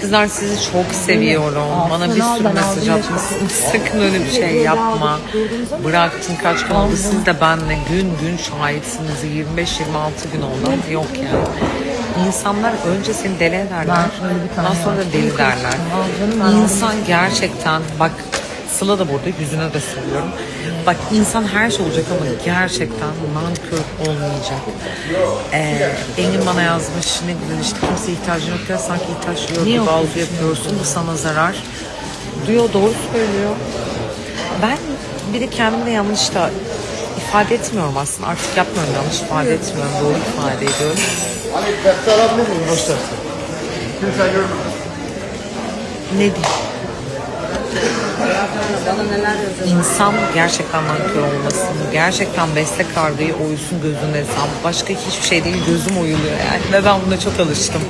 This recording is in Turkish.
Kızlar sizi çok seviyorum. Bana bir sürü mesaj atmışsınız. Sakın öyle bir şey yapma. Bıraktın kaç gün oldu. Siz de benle gün gün şahitsiniz. 25-26 gün oldu ama yok yani. İnsanlar önce seni deli ederler. Ondan sonra da deli derler. İnsan gerçekten bak Sıla da burada yüzüne de söylüyorum. Bak insan her şey olacak ama gerçekten nankör olmayacak. Ee, Engin bana yazmış ne güzel işte kimseye ihtiyacın yok ya sanki ihtiyaç yok gibi algı yapıyorsun bu sana zarar. Diyor doğru söylüyor. Ben bir de kendimi yanlış da ifade etmiyorum aslında artık yapmıyorum yanlış ifade etmiyorum doğru ifade ediyorum. Hani defter alabilir miyim? Görmez. Ne diyeyim? İnsan gerçekten nankör olmasın. Gerçekten besle kargayı oysun gözünde. Başka hiçbir şey değil gözüm oyuluyor yani. Ve ben buna çok alıştım.